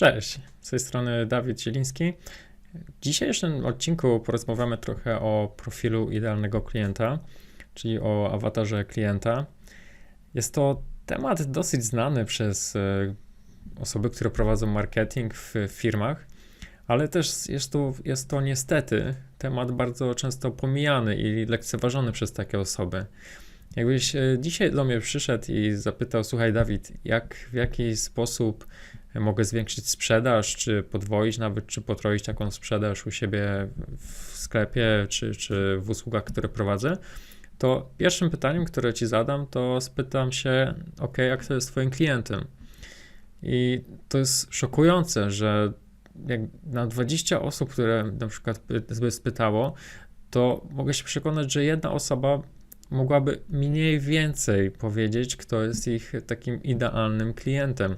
Cześć, z tej strony Dawid Zieliński. W dzisiejszym odcinku porozmawiamy trochę o profilu idealnego klienta, czyli o awatarze klienta. Jest to temat dosyć znany przez e, osoby, które prowadzą marketing w firmach, ale też jest to, jest to niestety temat bardzo często pomijany i lekceważony przez takie osoby. Jakbyś e, dzisiaj do mnie przyszedł i zapytał, słuchaj Dawid, jak, w jaki sposób mogę zwiększyć sprzedaż, czy podwoić nawet, czy potroić taką sprzedaż u siebie w sklepie, czy, czy w usługach, które prowadzę, to pierwszym pytaniem, które ci zadam, to spytam się, ok, jak to jest twoim klientem? I to jest szokujące, że jak na 20 osób, które na przykład by spytało, to mogę się przekonać, że jedna osoba mogłaby mniej więcej powiedzieć, kto jest ich takim idealnym klientem.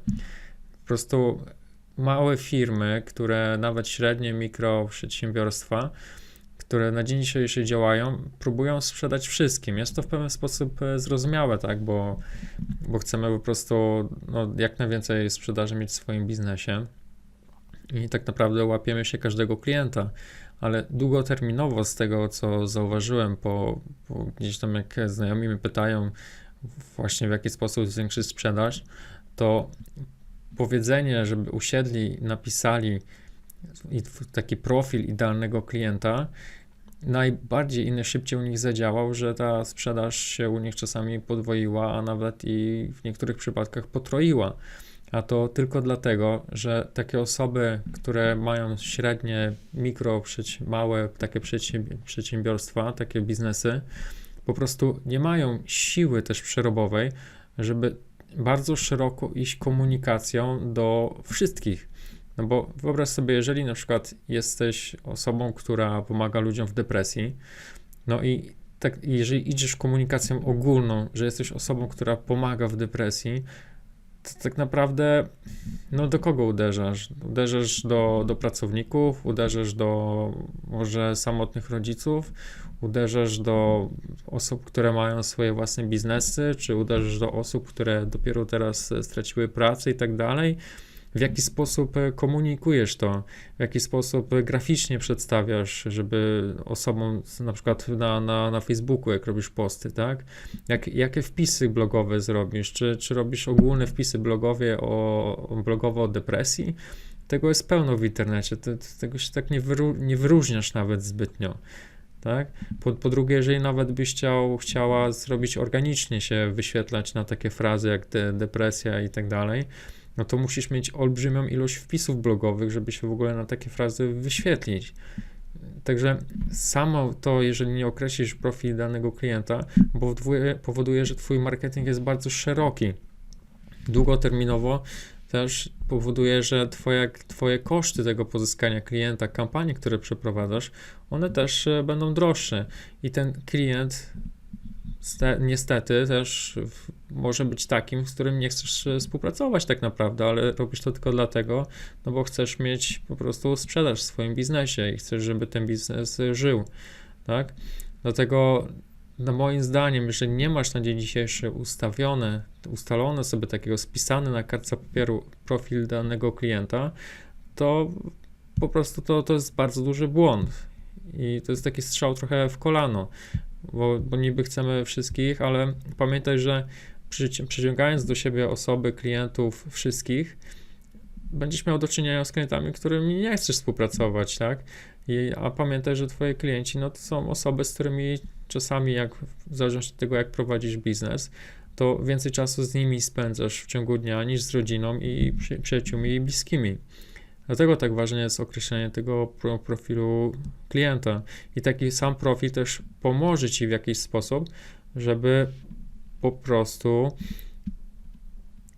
Po prostu małe firmy, które nawet średnie mikro przedsiębiorstwa, które na dzień dzisiejszy działają, próbują sprzedać wszystkim. Jest to w pewien sposób e, zrozumiałe, tak, bo, bo chcemy po prostu no, jak najwięcej sprzedaży mieć w swoim biznesie i tak naprawdę łapiemy się każdego klienta, ale długoterminowo z tego, co zauważyłem, po, po gdzieś tam jak znajomi mnie pytają właśnie w jaki sposób zwiększyć sprzedaż, to powiedzenie, żeby usiedli, napisali taki profil idealnego klienta, najbardziej i najszybciej u nich zadziałał, że ta sprzedaż się u nich czasami podwoiła, a nawet i w niektórych przypadkach potroiła. A to tylko dlatego, że takie osoby, które mają średnie, mikro, małe takie przedsiębiorstwa, takie biznesy, po prostu nie mają siły też przerobowej, żeby bardzo szeroko iść komunikacją do wszystkich. No bo wyobraź sobie, jeżeli na przykład jesteś osobą, która pomaga ludziom w depresji, no i tak, jeżeli idziesz komunikacją ogólną, że jesteś osobą, która pomaga w depresji, to tak naprawdę, no do kogo uderzasz? Uderzasz do, do pracowników, uderzasz do może samotnych rodziców, uderzasz do osób, które mają swoje własne biznesy, czy uderzasz do osób, które dopiero teraz straciły pracę i tak dalej. W jaki sposób komunikujesz to, w jaki sposób graficznie przedstawiasz, żeby osobom, na przykład na, na, na Facebooku, jak robisz posty, tak? Jak, jakie wpisy blogowe zrobisz? Czy, czy robisz ogólne wpisy blogowe o, blogowe o depresji? Tego jest pełno w internecie, te, tego się tak nie, wyru, nie wyróżniasz nawet zbytnio tak? Po, po drugie, jeżeli nawet byś chciał, chciała zrobić organicznie się wyświetlać na takie frazy jak de, depresja i tak dalej, no to musisz mieć olbrzymią ilość wpisów blogowych, żeby się w ogóle na takie frazy wyświetlić. Także samo to, jeżeli nie określisz profil danego klienta, powoduje, powoduje, że twój marketing jest bardzo szeroki. Długoterminowo też powoduje, że twoje, twoje koszty tego pozyskania klienta, kampanii, które przeprowadzasz, one też e, będą droższe i ten klient niestety też może być takim, z którym nie chcesz e, współpracować tak naprawdę, ale robisz to tylko dlatego, no bo chcesz mieć po prostu sprzedaż w swoim biznesie i chcesz, żeby ten biznes żył, tak? Dlatego no moim zdaniem, jeżeli nie masz na dzień dzisiejszy ustawione, ustalone sobie takiego spisany na kartce papieru profil danego klienta, to po prostu to, to jest bardzo duży błąd. I to jest taki strzał trochę w kolano, bo, bo niby chcemy wszystkich, ale pamiętaj, że przyciągając do siebie osoby, klientów, wszystkich, będziesz miał do czynienia z klientami, którymi nie chcesz współpracować, tak? I, a pamiętaj, że twoi klienci, no to są osoby, z którymi czasami, jak, w zależności od tego, jak prowadzisz biznes, to więcej czasu z nimi spędzasz w ciągu dnia niż z rodziną i przy, przyjaciółmi i bliskimi. Dlatego tak ważne jest określenie tego profilu klienta. I taki sam profil też pomoże ci w jakiś sposób, żeby po prostu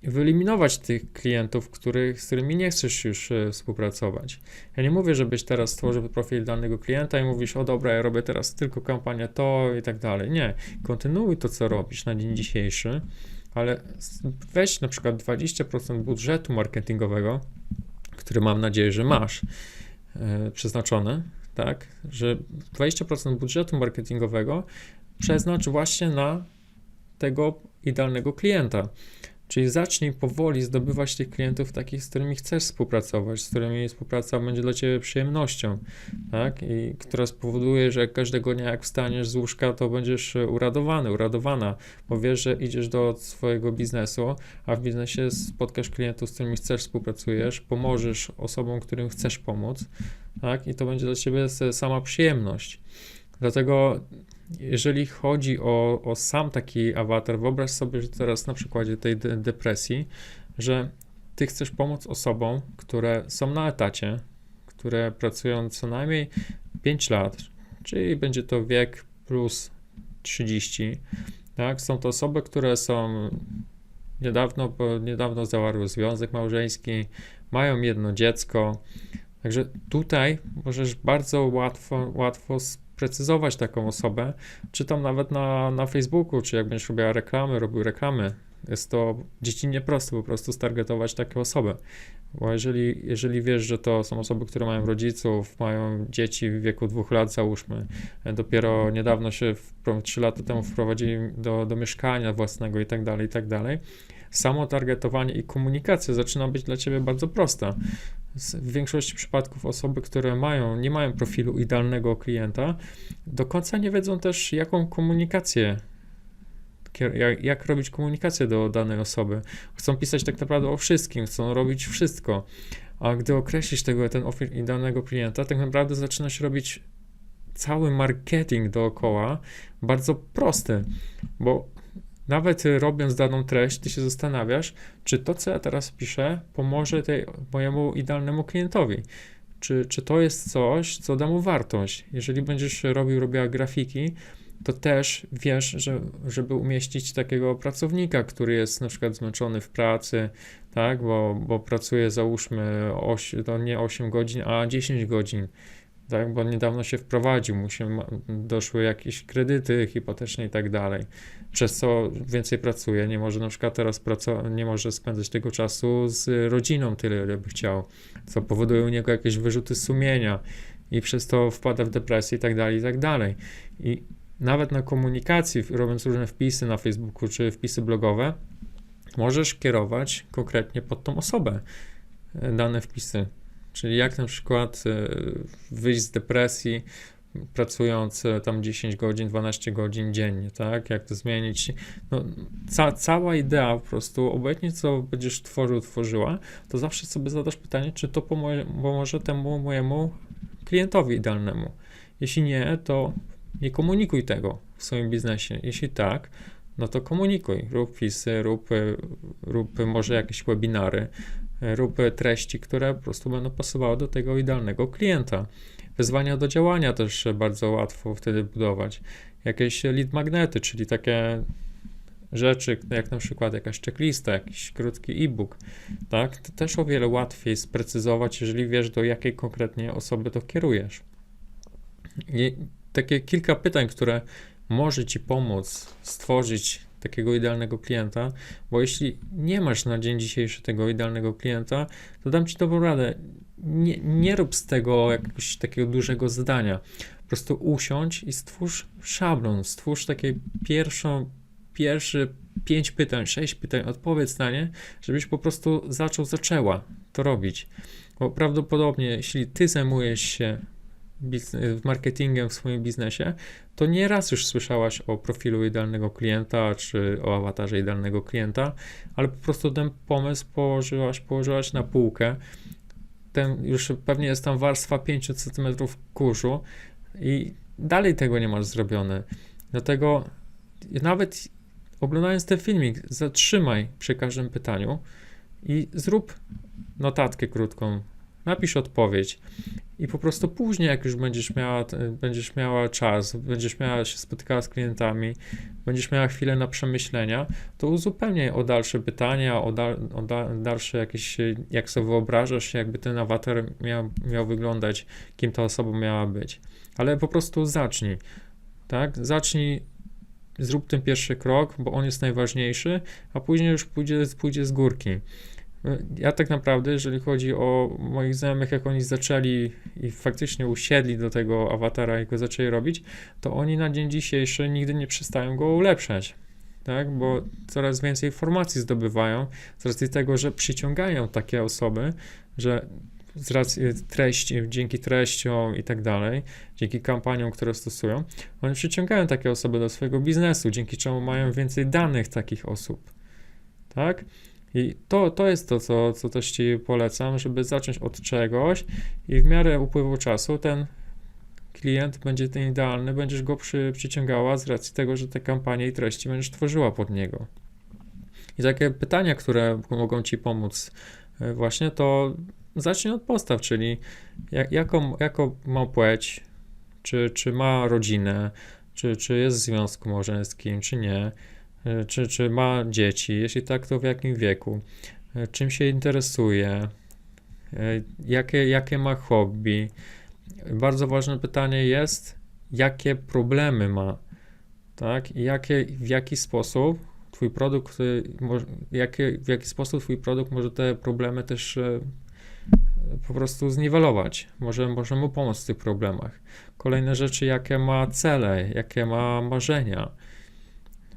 wyeliminować tych klientów, których, z którymi nie chcesz już e, współpracować. Ja nie mówię, żebyś teraz stworzył profil danego klienta i mówisz, o dobra, ja robię teraz tylko kampanię to i tak dalej. Nie, kontynuuj to, co robisz na dzień dzisiejszy, ale weź na przykład 20% budżetu marketingowego, który mam nadzieję, że masz e, przeznaczony, tak, że 20% budżetu marketingowego przeznacz właśnie na tego idealnego klienta. Czyli zacznij powoli zdobywać tych klientów takich, z którymi chcesz współpracować, z którymi współpraca będzie dla ciebie przyjemnością, tak? I która spowoduje, że każdego dnia jak wstaniesz z łóżka, to będziesz uradowany, uradowana, bo wiesz, że idziesz do swojego biznesu, a w biznesie spotkasz klientów, z którymi chcesz współpracujesz, pomożesz osobom, którym chcesz pomóc, tak? I to będzie dla ciebie sama przyjemność. Dlatego jeżeli chodzi o, o sam taki awatar, wyobraź sobie, że teraz na przykładzie tej de depresji, że ty chcesz pomóc osobom, które są na etacie, które pracują co najmniej 5 lat, czyli będzie to wiek plus 30. Tak? Są to osoby, które są niedawno, niedawno zawarły związek małżeński, mają jedno dziecko. Także tutaj możesz bardzo łatwo, łatwo precyzować taką osobę, czy tam nawet na, na Facebooku, czy jak będziesz robiła reklamy, robił reklamy. Jest to dziecinnie proste po prostu stargetować takie osoby. Bo jeżeli, jeżeli wiesz, że to są osoby, które mają rodziców, mają dzieci w wieku dwóch lat, załóżmy, dopiero niedawno się, trzy lata temu wprowadzili do, do mieszkania własnego i tak dalej, i tak dalej, samo targetowanie i komunikacja zaczyna być dla ciebie bardzo prosta w większości przypadków osoby, które mają, nie mają profilu idealnego klienta, do końca nie wiedzą też, jaką komunikację, jak, jak robić komunikację do danej osoby. Chcą pisać tak naprawdę o wszystkim, chcą robić wszystko. A gdy określisz tego, ten offer idealnego klienta, tak naprawdę zaczyna się robić cały marketing dookoła bardzo prosty, bo nawet robiąc daną treść, ty się zastanawiasz, czy to, co ja teraz piszę, pomoże tej, mojemu idealnemu klientowi. Czy, czy to jest coś, co da mu wartość? Jeżeli będziesz robił, robiła grafiki, to też wiesz, że żeby umieścić takiego pracownika, który jest na przykład zmęczony w pracy, tak, bo, bo pracuje załóżmy 8, to nie 8 godzin, a 10 godzin tak, bo niedawno się wprowadził, mu się doszły jakieś kredyty hipoteczne i tak dalej, przez co więcej pracuje, nie może na przykład teraz pracować, nie może spędzać tego czasu z rodziną tyle, ile by chciał, co powoduje u niego jakieś wyrzuty sumienia i przez to wpada w depresję i tak dalej, i tak dalej. I nawet na komunikacji, robiąc różne wpisy na Facebooku czy wpisy blogowe, możesz kierować konkretnie pod tą osobę e, dane wpisy. Czyli jak na przykład e, wyjść z depresji, pracując e, tam 10 godzin, 12 godzin dziennie, tak? Jak to zmienić? No, ca cała idea po prostu, obojętnie co będziesz tworzył, tworzyła, to zawsze sobie zadasz pytanie, czy to pomoże temu mojemu klientowi idealnemu. Jeśli nie, to nie komunikuj tego w swoim biznesie. Jeśli tak, no to komunikuj, rób wpisy, rób, rób może jakieś webinary, rób treści, które po prostu będą pasowały do tego idealnego klienta. Wyzwania do działania też bardzo łatwo wtedy budować. Jakieś lead magnety, czyli takie rzeczy, jak na przykład jakaś checklista, jakiś krótki e-book, tak? To też o wiele łatwiej sprecyzować, jeżeli wiesz, do jakiej konkretnie osoby to kierujesz. I takie kilka pytań, które może Ci pomóc stworzyć takiego idealnego klienta, bo jeśli nie masz na dzień dzisiejszy tego idealnego klienta, to dam Ci dobrą radę. Nie, nie rób z tego jakiegoś takiego dużego zadania. Po prostu usiądź i stwórz szablon, stwórz takie pierwszą, pierwsze pięć pytań, sześć pytań, odpowiedz na nie, żebyś po prostu zaczął, zaczęła to robić. Bo prawdopodobnie, jeśli ty zajmujesz się marketingiem w swoim biznesie, to nie raz już słyszałaś o profilu idealnego klienta, czy o awatarze idealnego klienta, ale po prostu ten pomysł położyłaś, położyłaś na półkę. Ten już pewnie jest tam warstwa 5 cm kurzu i dalej tego nie masz zrobione. Dlatego nawet oglądając ten filmik, zatrzymaj przy każdym pytaniu i zrób notatkę krótką, napisz odpowiedź i po prostu później, jak już będziesz miała, będziesz miała czas, będziesz miała się spotykała z klientami, będziesz miała chwilę na przemyślenia, to uzupełniaj o dalsze pytania, o, da, o da, dalsze jakieś, jak sobie wyobrażasz, jakby ten awatar miał, miał wyglądać, kim ta osoba miała być. Ale po prostu zacznij, tak? Zacznij, zrób ten pierwszy krok, bo on jest najważniejszy, a później już pójdzie, pójdzie z górki. Ja tak naprawdę, jeżeli chodzi o moich znajomych, jak oni zaczęli i faktycznie usiedli do tego awatara i go zaczęli robić, to oni na dzień dzisiejszy nigdy nie przestają go ulepszać. tak? Bo coraz więcej informacji zdobywają z racji tego, że przyciągają takie osoby, że z racji treści, dzięki treściom i tak dalej, dzięki kampaniom, które stosują, one przyciągają takie osoby do swojego biznesu, dzięki czemu mają więcej danych takich osób, tak? I to, to jest to, co, co też Ci polecam, żeby zacząć od czegoś i w miarę upływu czasu ten klient będzie ten idealny, będziesz go przy, przyciągała z racji tego, że te kampanie i treści będziesz tworzyła pod niego. I takie pytania, które mogą Ci pomóc, e, właśnie to zacznij od postaw, czyli jak, jaką, jaką ma płeć, czy, czy ma rodzinę, czy, czy jest w związku małżeńskim, czy nie, czy, czy ma dzieci, jeśli tak, to w jakim wieku, e, czym się interesuje, jakie, jakie ma hobby, bardzo ważne pytanie jest, jakie problemy ma, tak? I jakie, w jaki sposób twój produkt, jakie, w jaki sposób twój produkt może te problemy też e, po prostu zniwelować, może, może mu pomóc w tych problemach. Kolejne rzeczy, jakie ma cele, jakie ma marzenia.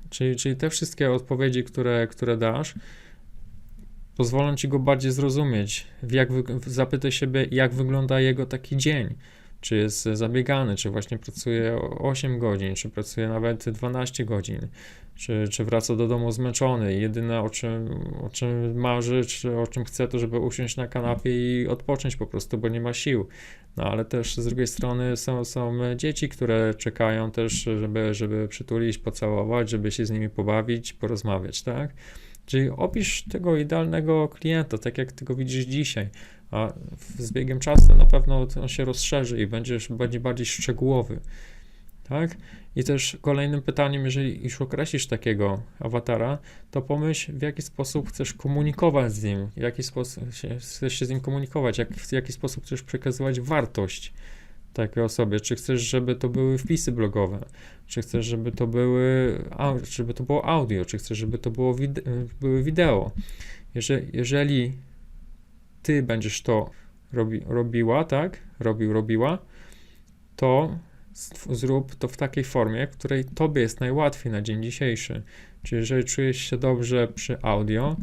Czyli, czyli te wszystkie odpowiedzi, które, które dasz, pozwolą ci go bardziej zrozumieć. Jak, zapytaj siebie, jak wygląda jego taki dzień czy jest zabiegany, czy właśnie pracuje 8 godzin, czy pracuje nawet 12 godzin, czy, czy wraca do domu zmęczony jedyne o czym, o czym marzy, czy o czym chce, to żeby usiąść na kanapie i odpocząć po prostu, bo nie ma sił. No ale też z drugiej strony są, są dzieci, które czekają też, żeby, żeby przytulić, pocałować, żeby się z nimi pobawić, porozmawiać, tak? Czyli opisz tego idealnego klienta, tak jak ty go widzisz dzisiaj a z biegiem czasu na pewno on się rozszerzy i będziesz, będzie bardziej szczegółowy. Tak? I też kolejnym pytaniem, jeżeli już określisz takiego awatara, to pomyśl, w jaki sposób chcesz komunikować z nim, w jaki sposób chcesz się z nim komunikować, jak, w jaki sposób chcesz przekazywać wartość takiej osobie. Czy chcesz, żeby to były wpisy blogowe, czy chcesz, żeby to były, żeby to było audio, czy chcesz, żeby to było wide, były wideo. Jeżeli, jeżeli ty będziesz to robi, robiła, tak? Robił, robiła, to zrób to w takiej formie, w której tobie jest najłatwiej na dzień dzisiejszy. Czyli jeżeli czujesz się dobrze przy audio,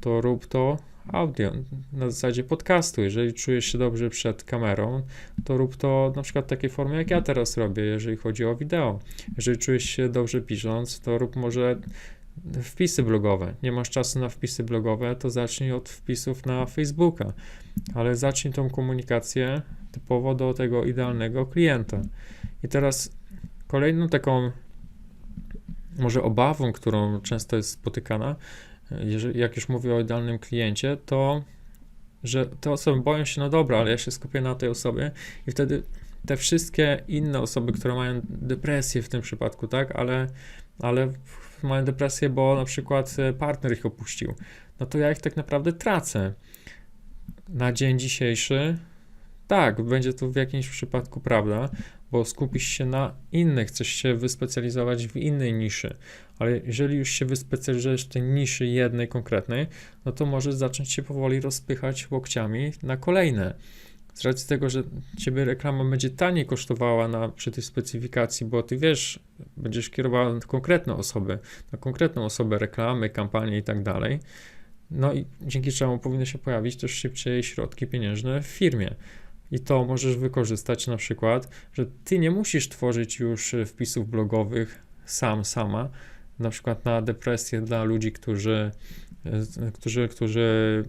to rób to audio, na zasadzie podcastu. Jeżeli czujesz się dobrze przed kamerą, to rób to na przykład w takiej formie, jak ja teraz robię, jeżeli chodzi o wideo. Jeżeli czujesz się dobrze pisząc, to rób może wpisy blogowe. Nie masz czasu na wpisy blogowe, to zacznij od wpisów na Facebooka, ale zacznij tą komunikację typowo do tego idealnego klienta. I teraz kolejną taką może obawą, którą często jest spotykana, jeżeli, jak już mówię o idealnym kliencie, to że te osoby boją się, no dobra, ale ja się skupię na tej osobie i wtedy te wszystkie inne osoby, które mają depresję w tym przypadku, tak, ale, ale mają depresję, bo na przykład e, partner ich opuścił, no to ja ich tak naprawdę tracę. Na dzień dzisiejszy, tak, będzie to w jakimś przypadku prawda, bo skupisz się na innych, chcesz się wyspecjalizować w innej niszy, ale jeżeli już się wyspecjalizujesz w tej niszy jednej konkretnej, no to możesz zacząć się powoli rozpychać łokciami na kolejne z racji tego, że ciebie reklama będzie taniej kosztowała na, przy tej specyfikacji, bo ty wiesz, będziesz kierowała na konkretne osoby, na konkretną osobę reklamy, kampanie i tak dalej. No i dzięki czemu powinny się pojawić też szybciej środki pieniężne w firmie. I to możesz wykorzystać na przykład, że ty nie musisz tworzyć już wpisów blogowych sam, sama, na przykład na depresję dla ludzi, którzy, którzy, którzy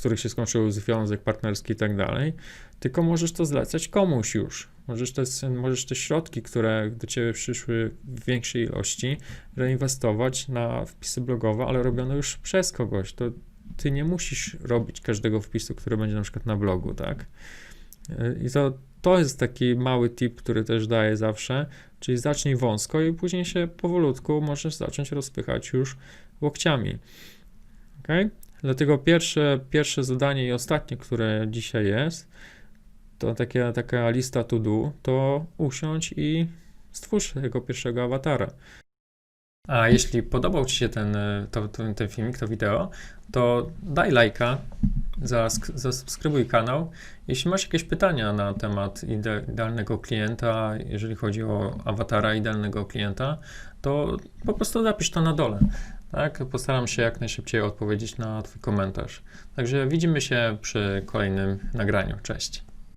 których się skończył związek partnerski i tak dalej, tylko możesz to zlecać komuś już. Możesz te, możesz te środki, które do ciebie przyszły w większej ilości, reinwestować na wpisy blogowe, ale robione już przez kogoś. To ty nie musisz robić każdego wpisu, który będzie na przykład na blogu, tak? I to, to jest taki mały tip, który też daję zawsze, czyli zacznij wąsko i później się powolutku możesz zacząć rozpychać już łokciami. Okay? Dlatego pierwsze, pierwsze zadanie i ostatnie, które dzisiaj jest, to taka, taka lista to do, to usiądź i stwórz tego pierwszego awatara. A jeśli podobał Ci się ten, to, ten, ten filmik, to wideo, to daj lajka, zasubskrybuj kanał. Jeśli masz jakieś pytania na temat ide- idealnego klienta, jeżeli chodzi o awatara idealnego klienta, to po prostu napisz to na dole. Tak? Postaram się jak najszybciej odpowiedzieć na Twój komentarz. Także widzimy się przy kolejnym nagraniu. Cześć.